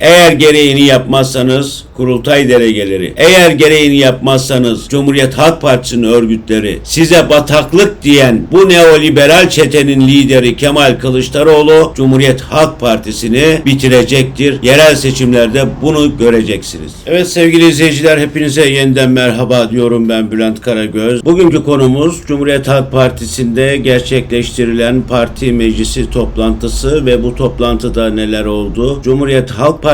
Eğer gereğini yapmazsanız kurultay delegeleri, eğer gereğini yapmazsanız Cumhuriyet Halk Partisi'nin örgütleri, size bataklık diyen bu neoliberal çetenin lideri Kemal Kılıçdaroğlu Cumhuriyet Halk Partisi'ni bitirecektir. Yerel seçimlerde bunu göreceksiniz. Evet sevgili izleyiciler hepinize yeniden merhaba diyorum ben Bülent Karagöz. Bugünkü konumuz Cumhuriyet Halk Partisi'nde gerçekleştirilen parti meclisi toplantısı ve bu toplantıda neler oldu? Cumhuriyet Halk Partisi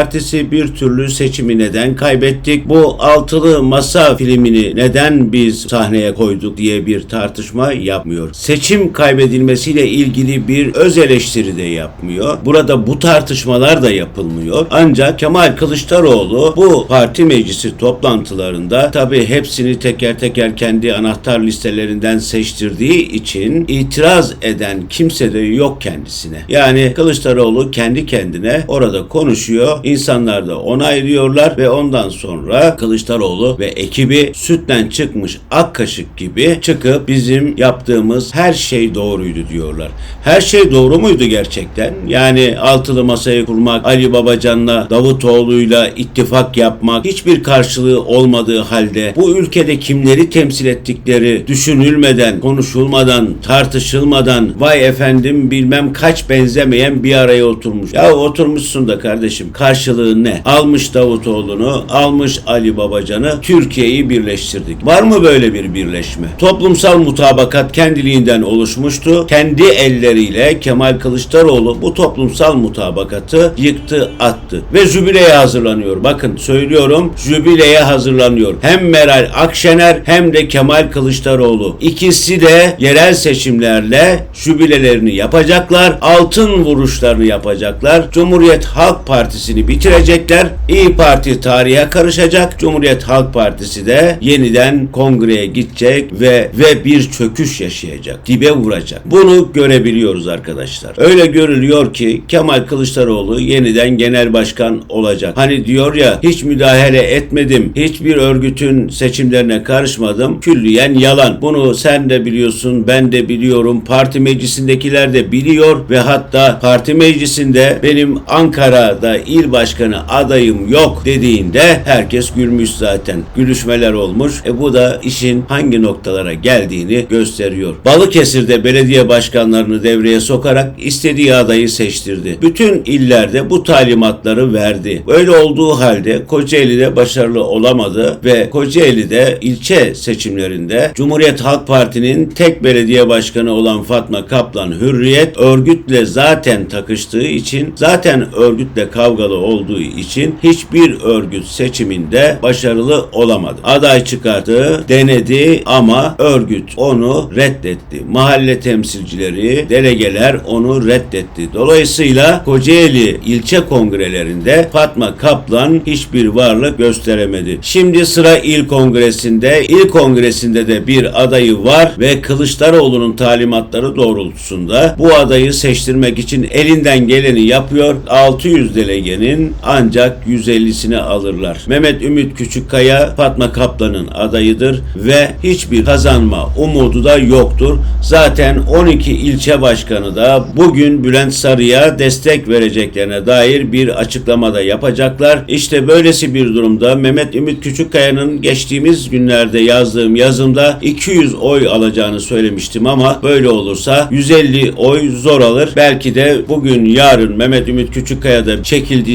bir türlü seçimi neden kaybettik? Bu altılı masa filmini neden biz sahneye koyduk diye bir tartışma yapmıyor. Seçim kaybedilmesiyle ilgili bir öz eleştiri de yapmıyor. Burada bu tartışmalar da yapılmıyor. Ancak Kemal Kılıçdaroğlu bu parti meclisi toplantılarında tabi hepsini teker teker kendi anahtar listelerinden seçtirdiği için itiraz eden kimse de yok kendisine. Yani Kılıçdaroğlu kendi kendine orada konuşuyor. İnsanlar da onaylıyorlar ve ondan sonra Kılıçdaroğlu ve ekibi sütten çıkmış ak kaşık gibi çıkıp bizim yaptığımız her şey doğruydu diyorlar. Her şey doğru muydu gerçekten? Yani altılı masayı kurmak, Ali Babacan'la Davutoğlu'yla ittifak yapmak hiçbir karşılığı olmadığı halde bu ülkede kimleri temsil ettikleri düşünülmeden, konuşulmadan, tartışılmadan vay efendim bilmem kaç benzemeyen bir araya oturmuş. Ya oturmuşsun da kardeşim karşılığı ne? Almış Davutoğlu'nu, almış Ali Babacan'ı, Türkiye'yi birleştirdik. Var mı böyle bir birleşme? Toplumsal mutabakat kendiliğinden oluşmuştu. Kendi elleriyle Kemal Kılıçdaroğlu bu toplumsal mutabakatı yıktı, attı. Ve jübileye hazırlanıyor. Bakın söylüyorum jübileye hazırlanıyor. Hem Meral Akşener hem de Kemal Kılıçdaroğlu. İkisi de yerel seçimlerle jübilelerini yapacaklar. Altın vuruşlarını yapacaklar. Cumhuriyet Halk Partisi'ni bitirecekler. İyi Parti tarihe karışacak. Cumhuriyet Halk Partisi de yeniden kongreye gidecek ve ve bir çöküş yaşayacak. Dibe vuracak. Bunu görebiliyoruz arkadaşlar. Öyle görülüyor ki Kemal Kılıçdaroğlu yeniden genel başkan olacak. Hani diyor ya hiç müdahale etmedim. Hiçbir örgütün seçimlerine karışmadım. Külliyen yalan. Bunu sen de biliyorsun, ben de biliyorum. Parti meclisindekiler de biliyor ve hatta parti meclisinde benim Ankara'da il başkanı adayım yok dediğinde herkes gülmüş zaten. Gülüşmeler olmuş. E bu da işin hangi noktalara geldiğini gösteriyor. Balıkesir'de belediye başkanlarını devreye sokarak istediği adayı seçtirdi. Bütün illerde bu talimatları verdi. Öyle olduğu halde Kocaeli'de başarılı olamadı ve Kocaeli'de ilçe seçimlerinde Cumhuriyet Halk Parti'nin tek belediye başkanı olan Fatma Kaplan Hürriyet örgütle zaten takıştığı için zaten örgütle kavgalı olduğu için hiçbir örgüt seçiminde başarılı olamadı. Aday çıkarttı, denedi ama örgüt onu reddetti. Mahalle temsilcileri, delegeler onu reddetti. Dolayısıyla Kocaeli ilçe kongrelerinde Fatma Kaplan hiçbir varlık gösteremedi. Şimdi sıra il kongresinde. İl kongresinde de bir adayı var ve Kılıçdaroğlu'nun talimatları doğrultusunda bu adayı seçtirmek için elinden geleni yapıyor. 600 delegenin ancak 150'sini alırlar. Mehmet Ümit Küçükkaya Fatma Kaplan'ın adayıdır ve hiçbir kazanma umudu da yoktur. Zaten 12 ilçe başkanı da bugün Bülent Sarı'ya destek vereceklerine dair bir açıklamada yapacaklar. İşte böylesi bir durumda Mehmet Ümit Küçükkaya'nın geçtiğimiz günlerde yazdığım yazımda 200 oy alacağını söylemiştim ama böyle olursa 150 oy zor alır. Belki de bugün yarın Mehmet Ümit Küçükkaya da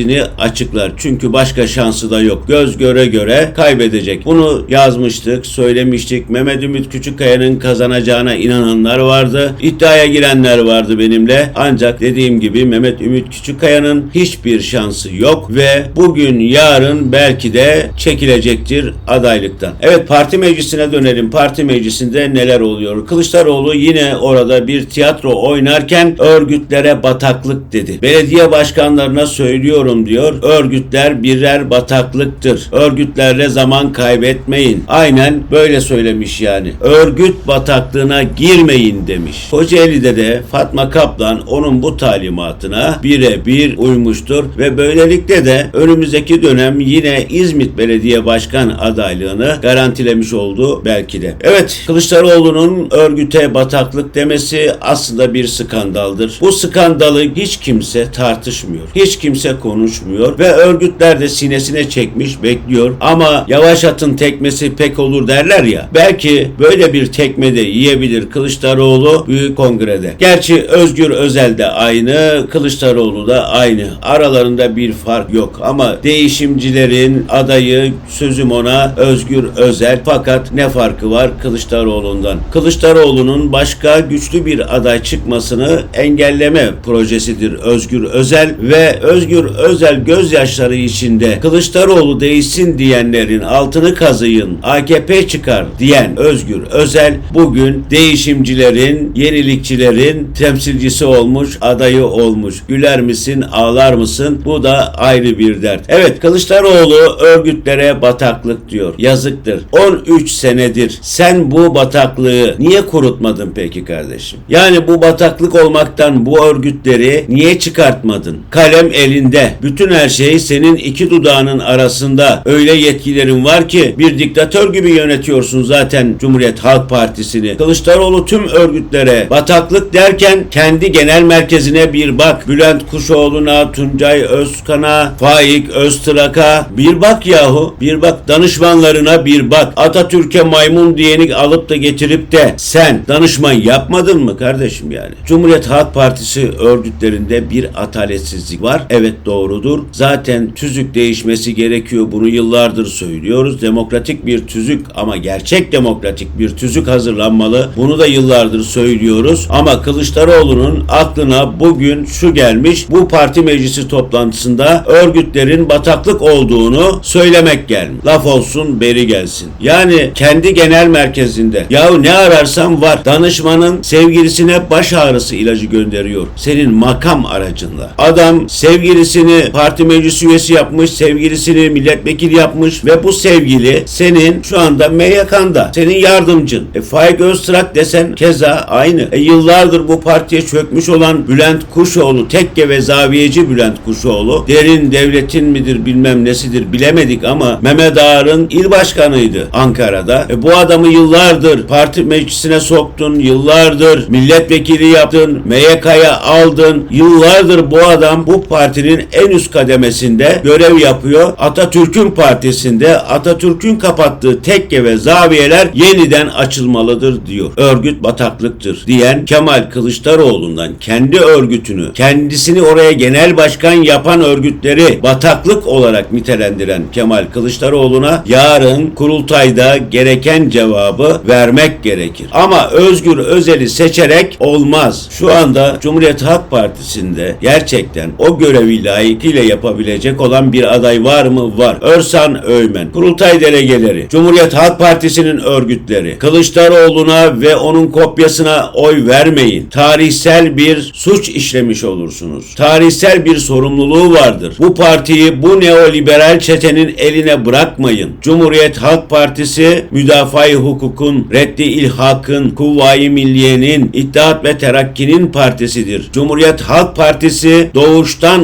çekildiğini açıklar. Çünkü başka şansı da yok. Göz göre göre kaybedecek. Bunu yazmıştık, söylemiştik. Mehmet Ümit Küçükkaya'nın kazanacağına inananlar vardı. İddiaya girenler vardı benimle. Ancak dediğim gibi Mehmet Ümit Küçükkaya'nın hiçbir şansı yok ve bugün yarın belki de çekilecektir adaylıktan. Evet parti meclisine dönelim. Parti meclisinde neler oluyor? Kılıçdaroğlu yine orada bir tiyatro oynarken örgütlere bataklık dedi. Belediye başkanlarına söylüyorum diyor. Örgütler birer bataklıktır. Örgütlerle zaman kaybetmeyin. Aynen böyle söylemiş yani. Örgüt bataklığına girmeyin demiş. Kocaeli'de de Fatma Kaplan onun bu talimatına birebir uymuştur ve böylelikle de önümüzdeki dönem yine İzmit Belediye Başkan adaylığını garantilemiş oldu belki de. Evet Kılıçdaroğlu'nun örgüte bataklık demesi aslında bir skandaldır. Bu skandalı hiç kimse tartışmıyor. Hiç kimse konuşmuyor ve örgütler de sinesine çekmiş bekliyor ama yavaş atın tekmesi pek olur derler ya belki böyle bir tekme de yiyebilir Kılıçdaroğlu Büyük Kongre'de. Gerçi Özgür Özel de aynı Kılıçdaroğlu da aynı aralarında bir fark yok ama değişimcilerin adayı sözüm ona Özgür Özel fakat ne farkı var Kılıçdaroğlu'ndan? Kılıçdaroğlu'nun başka güçlü bir aday çıkmasını engelleme projesidir Özgür Özel ve Özgür Özel gözyaşları içinde Kılıçdaroğlu değişsin diyenlerin altını kazıyın AKP çıkar diyen Özgür Özel bugün değişimcilerin, yenilikçilerin temsilcisi olmuş, adayı olmuş. Güler misin, ağlar mısın? Bu da ayrı bir dert. Evet Kılıçdaroğlu örgütlere bataklık diyor. Yazıktır. 13 senedir sen bu bataklığı niye kurutmadın peki kardeşim? Yani bu bataklık olmaktan bu örgütleri niye çıkartmadın? Kalem elinde. Bütün her şey senin iki dudağının arasında. Öyle yetkilerin var ki bir diktatör gibi yönetiyorsun zaten Cumhuriyet Halk Partisi'ni. Kılıçdaroğlu tüm örgütlere bataklık derken kendi genel merkezine bir bak. Bülent Kuşoğlu'na, Tuncay Özkan'a, Faik Öztrak'a bir bak yahu. Bir bak danışmanlarına bir bak. Atatürk'e maymun diyeni alıp da getirip de sen danışman yapmadın mı kardeşim yani? Cumhuriyet Halk Partisi örgütlerinde bir ataletsizlik var. Evet doğrudur. Zaten tüzük değişmesi gerekiyor. Bunu yıllardır söylüyoruz. Demokratik bir tüzük ama gerçek demokratik bir tüzük hazırlanmalı. Bunu da yıllardır söylüyoruz. Ama Kılıçdaroğlu'nun aklına bugün şu gelmiş. Bu parti meclisi toplantısında örgütlerin bataklık olduğunu söylemek gelmiş. Laf olsun beri gelsin. Yani kendi genel merkezinde yahu ne ararsan var. Danışmanın sevgilisine baş ağrısı ilacı gönderiyor. Senin makam aracınla. Adam sevgilisini parti meclis üyesi yapmış, sevgilisini milletvekili yapmış ve bu sevgili senin şu anda MYK'nda. Senin yardımcın. E, Faik Öztrak desen keza aynı. E, yıllardır bu partiye çökmüş olan Bülent Kuşoğlu, tekke ve zaviyeci Bülent Kuşoğlu, derin devletin midir bilmem nesidir bilemedik ama Mehmet Ağar'ın il başkanıydı Ankara'da. E, bu adamı yıllardır parti meclisine soktun, yıllardır milletvekili yaptın, MYK'ya aldın. Yıllardır bu adam bu partinin en üst kademesinde görev yapıyor. Atatürk'ün partisinde Atatürk'ün kapattığı tekke ve zaviyeler yeniden açılmalıdır diyor. Örgüt bataklıktır diyen Kemal Kılıçdaroğlu'ndan kendi örgütünü, kendisini oraya genel başkan yapan örgütleri bataklık olarak nitelendiren Kemal Kılıçdaroğlu'na yarın kurultayda gereken cevabı vermek gerekir. Ama Özgür Özel'i seçerek olmaz. Şu anda Cumhuriyet Halk Partisi'nde gerçekten o görevi layıkıyla yapabilecek olan bir aday var mı? Var. Örsan Öymen, kurultay delegeleri, Cumhuriyet Halk Partisi'nin örgütleri, Kılıçdaroğlu'na ve onun kopyasına oy vermeyin. Tarihsel bir suç işlemiş olursunuz. Tarihsel bir sorumluluğu vardır. Bu partiyi bu neoliberal çetenin eline bırakmayın. Cumhuriyet Halk Partisi müdafaa hukukun, reddi ilhakın, kuvvayi milliyenin, İttihat ve Terakki'nin partisidir. Cumhuriyet Halk Partisi doğuştan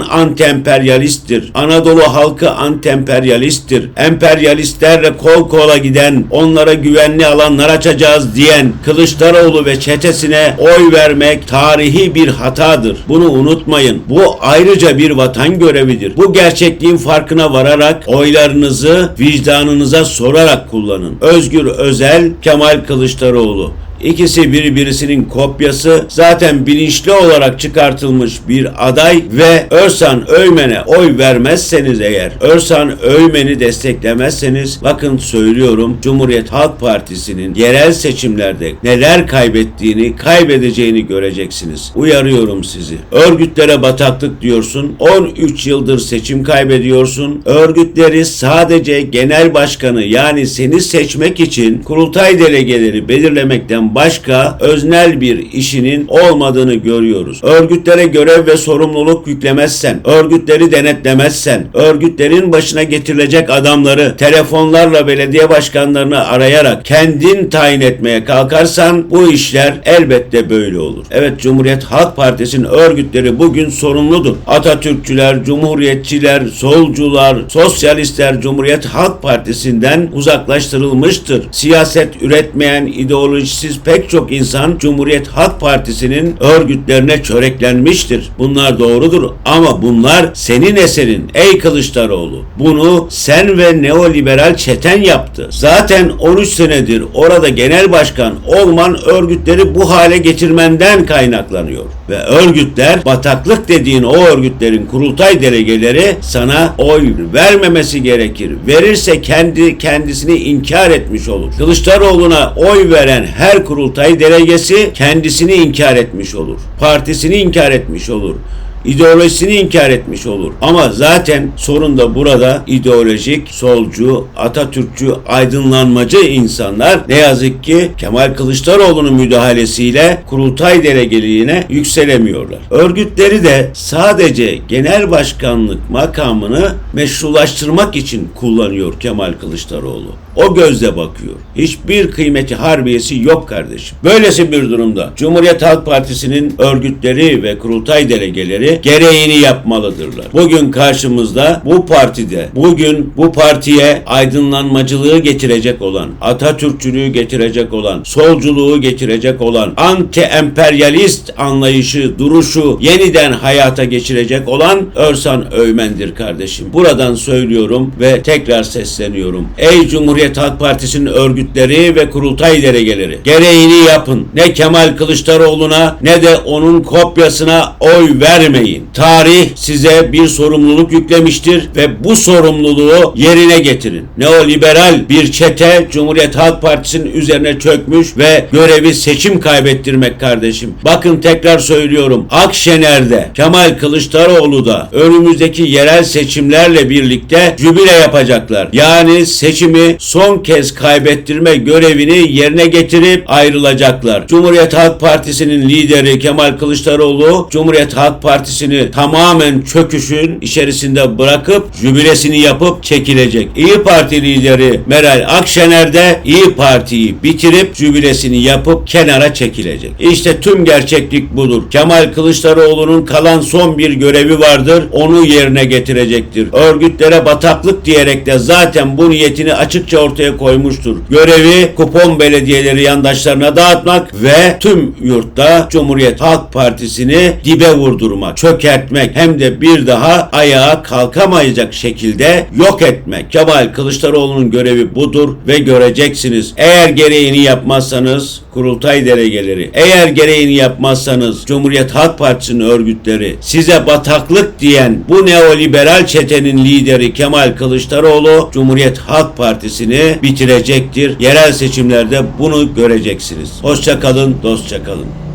anti-emperyalisttir. Anadolu halkı anti-emperyalisttir. Emperyalistlerle kol kola giden, onlara güvenli alanlar açacağız diyen Kılıçdaroğlu ve çetesine oy vermek tarihi bir hatadır. Bunu unutmayın. Bu ayrıca bir vatan görevidir. Bu gerçekliğin farkına vararak oylarınızı vicdanınıza sorarak kullanın. Özgür Özel, Kemal Kılıçdaroğlu. İkisi birbirisinin kopyası zaten bilinçli olarak çıkartılmış bir aday ve Örsan Öymen'e oy vermezseniz eğer Örsan Öymen'i desteklemezseniz bakın söylüyorum Cumhuriyet Halk Partisi'nin yerel seçimlerde neler kaybettiğini kaybedeceğini göreceksiniz. Uyarıyorum sizi. Örgütlere bataklık diyorsun. 13 yıldır seçim kaybediyorsun. Örgütleri sadece genel başkanı yani seni seçmek için kurultay delegeleri belirlemekten başka öznel bir işinin olmadığını görüyoruz. Örgütlere görev ve sorumluluk yüklemezsen, örgütleri denetlemezsen, örgütlerin başına getirilecek adamları telefonlarla belediye başkanlarını arayarak kendin tayin etmeye kalkarsan bu işler elbette böyle olur. Evet Cumhuriyet Halk Partisi'nin örgütleri bugün sorumludur. Atatürkçüler, Cumhuriyetçiler, solcular, sosyalistler Cumhuriyet Halk Partisi'nden uzaklaştırılmıştır. Siyaset üretmeyen, ideolojisiz pek çok insan Cumhuriyet Halk Partisi'nin örgütlerine çöreklenmiştir. Bunlar doğrudur ama bunlar senin eserin ey Kılıçdaroğlu. Bunu sen ve neoliberal çeten yaptı. Zaten 13 senedir orada genel başkan olman örgütleri bu hale getirmenden kaynaklanıyor. Ve örgütler bataklık dediğin o örgütlerin kurultay delegeleri sana oy vermemesi gerekir. Verirse kendi kendisini inkar etmiş olur. Kılıçdaroğlu'na oy veren her kurultay delegesi kendisini inkar etmiş olur. Partisini inkar etmiş olur ideolojisini inkar etmiş olur. Ama zaten sorun da burada ideolojik, solcu, Atatürkçü, aydınlanmacı insanlar ne yazık ki Kemal Kılıçdaroğlu'nun müdahalesiyle kurultay delegeliğine yükselemiyorlar. Örgütleri de sadece genel başkanlık makamını meşrulaştırmak için kullanıyor Kemal Kılıçdaroğlu. O gözle bakıyor. Hiçbir kıymeti harbiyesi yok kardeşim. Böylesi bir durumda Cumhuriyet Halk Partisi'nin örgütleri ve kurultay delegeleri gereğini yapmalıdırlar. Bugün karşımızda bu partide, bugün bu partiye aydınlanmacılığı getirecek olan, Atatürkçülüğü getirecek olan, solculuğu getirecek olan, anti-emperyalist anlayışı, duruşu yeniden hayata geçirecek olan Örsan Öymen'dir kardeşim. Buradan söylüyorum ve tekrar sesleniyorum. Ey Cumhuriyet Halk Partisi'nin örgütleri ve kurultay delegeleri gereğini yapın. Ne Kemal Kılıçdaroğlu'na ne de onun kopyasına oy vermeyin. Tarih size bir sorumluluk yüklemiştir ve bu sorumluluğu yerine getirin. Neoliberal bir çete Cumhuriyet Halk Partisi'nin üzerine çökmüş ve görevi seçim kaybettirmek kardeşim. Bakın tekrar söylüyorum. Akşener'de Kemal Kılıçdaroğlu da önümüzdeki yerel seçimlerle birlikte jübile yapacaklar. Yani seçimi son kez kaybettirme görevini yerine getirip ayrılacaklar. Cumhuriyet Halk Partisi'nin lideri Kemal Kılıçdaroğlu Cumhuriyet Halk Partisi'ni tamamen çöküşün içerisinde bırakıp jübilesini yapıp çekilecek. İyi Parti lideri Meral Akşener de İyi Parti'yi bitirip jübilesini yapıp kenara çekilecek. İşte tüm gerçeklik budur. Kemal Kılıçdaroğlu'nun kalan son bir görevi vardır. Onu yerine getirecektir. Örgütlere bataklık diyerek de zaten bu niyetini açıkça ortaya koymuştur. Görevi kupon belediyeleri yandaşlarına dağıtmak ve tüm yurtta Cumhuriyet Halk Partisi'ni dibe vurdurmak, çökertmek hem de bir daha ayağa kalkamayacak şekilde yok etmek. Kemal Kılıçdaroğlu'nun görevi budur ve göreceksiniz. Eğer gereğini yapmazsanız kurultay delegeleri, eğer gereğini yapmazsanız Cumhuriyet Halk Partisi'nin örgütleri, size bataklık diyen bu neoliberal çetenin lideri Kemal Kılıçdaroğlu Cumhuriyet Halk Partisi'ni bitirecektir. Yerel seçimlerde bunu göreceksiniz. Hoşça kalın, dostça kalın.